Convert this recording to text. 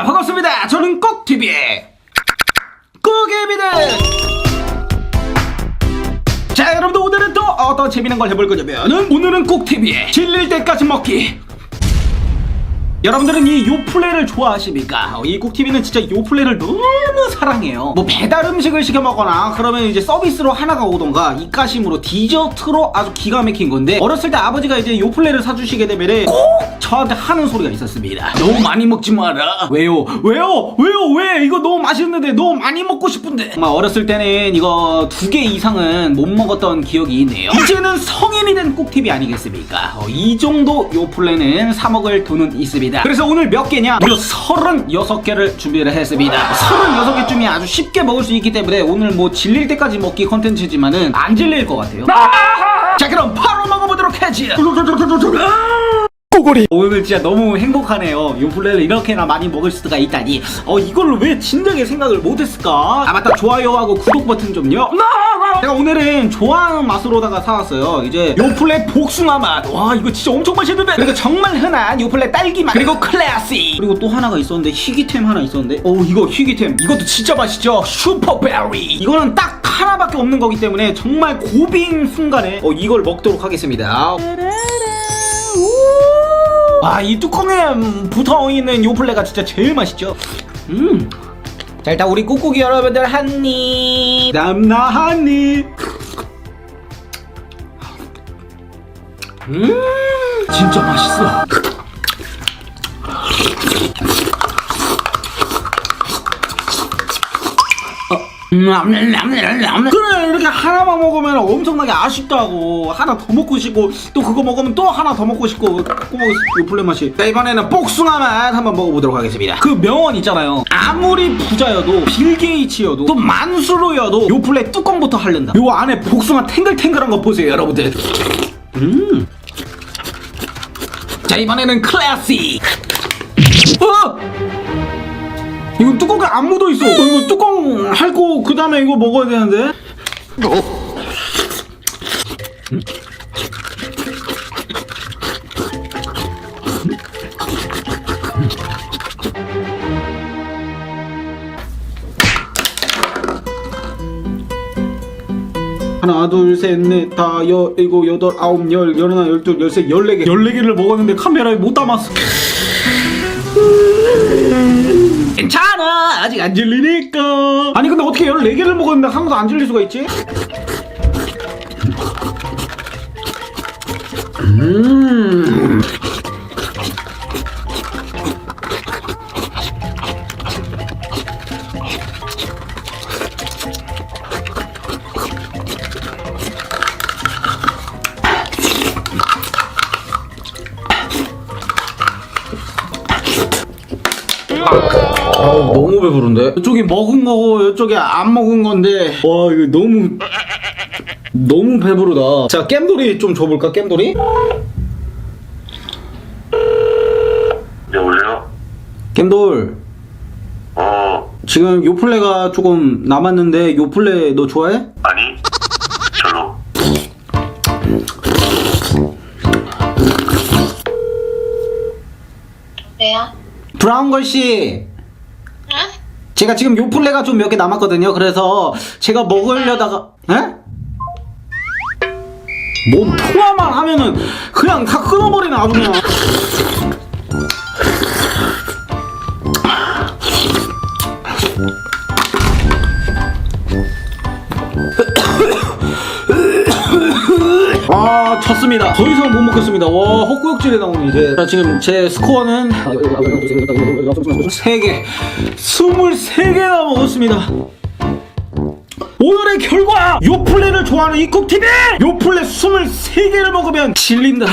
자, 반갑습니다. 저는 꼭TV의 꼭입니다. 자, 여러분들 오늘은 또 어떤 재미난 걸 해볼 거냐면은 오늘은 꼭TV의 질릴 때까지 먹기. 여러분들은 이 요플레를 좋아하십니까? 어, 이 꾹TV는 진짜 요플레를 너무 사랑해요. 뭐 배달 음식을 시켜 먹거나 그러면 이제 서비스로 하나가 오던가 입가심으로 디저트로 아주 기가 막힌 건데 어렸을 때 아버지가 이제 요플레를 사주시게 되면은 꼭 저한테 하는 소리가 있었습니다. 너무 많이 먹지 마라. 왜요? 왜요? 왜요? 왜? 이거 너무 맛있는데 너무 많이 먹고 싶은데. 정말 어렸을 때는 이거 두 개 이상은 못 먹었던 기억이 있네요. 이제는 성인이 된 꾹TV 아니겠습니까? 어, 이 정도 요플레는 사 먹을 돈은 있습니다. 그래서 오늘 몇 개냐? 무려 36개를 준비를 했습니다. 36개쯤이 아주 쉽게 먹을 수 있기 때문에 오늘 뭐 질릴 때까지 먹기 컨텐츠지만은 안 질릴 것 같아요. 자 그럼 바로 먹어보도록 하지. 꼬꼬리. 오늘 진짜 너무 행복하네요. 요플레를 이렇게나 많이 먹을 수가 있다니. 어 이걸로 왜 진작에 생각을 못했을까? 아 맞다. 좋아요하고 구독 버튼 좀요. 제가 오늘은 좋아하는 맛으로다가 사왔어요. 이제 요플레 복숭아 맛와 이거 진짜 엄청 맛있는데. 그리고 정말 흔한 요플레 딸기 맛. 그리고 클래시 그리고 또 하나가 있었는데 희귀템 하나 있었는데. 어 이거 희귀템. 이것도 진짜 맛있죠? 슈퍼베리. 이거는 딱 하나밖에 없는 거기 때문에 정말 고빈 순간에 어 이걸 먹도록 하겠습니다 아, 이 뚜껑에 음, 붙어 있는 요플레가 진짜 제일 맛있죠. 음. 자, 일단 우리 꾹꾹이 여러분들 한 입. 남나 한 입. 음, 진짜 맛있어. 그래 이렇게 하나만 먹으면 엄청나게 아쉽다고. 하나 더 먹고 싶고 또 그거 먹으면 또 하나 더 먹고 싶고 꼬먹 요플레 맛이 자 이번에는 복숭아 맛 한번 먹어보도록 하겠습니다. 그 명언 있잖아요. 아무리 부자여도 빌 게이츠여도 또 만수르여도 요 플레 뚜껑부터 하른다. 요 안에 복숭아 탱글탱글한 거 보세요 여러분들. 음. 자 이번에는 클래식. 어! 이거 뚜껑에 안 묻어 있어. 어, 이거 뚜껑 핥고 그 다음에 이거 먹어야 되는데. 하나 둘셋넷 다여 일곱 여덟 아홉 열 열하나 열둘 열세 열네 개 열네 개를 먹었는데 카메라에 못 담았어. 괜찮아. 아직 안 질리니까. 아니 근데 어떻게 14개를 먹었는데 한 번도 안 질릴 수가 있지? 음 아우 너무 배부른데? 이쪽이 먹은 거고 이쪽이 안 먹은 건데 와 이거 너무 너무 배부르다 자 겜돌이 좀 줘볼까 겜돌이? 여보세요? 겜돌 어, 지금 요플레가 조금 남았는데 요플레 너 좋아해? 아니, 별로. 브라운 걸씨 응? 제가 지금 요플레가 좀 몇 개 남았거든요 그래서 제가 먹으려다가 에? 뭔 통화만 하면은 그냥 다 끊어버리네 아주 그냥 아 졌습니다. 더 이상 못 먹겠습니다. 와 헛구역질이 나오네 이제. 자 지금 제 스코어는 3개 23개나 먹었습니다. 오늘의 결과! 요플레를 좋아하는 이국TV! 요플레 23개를 먹으면 질린다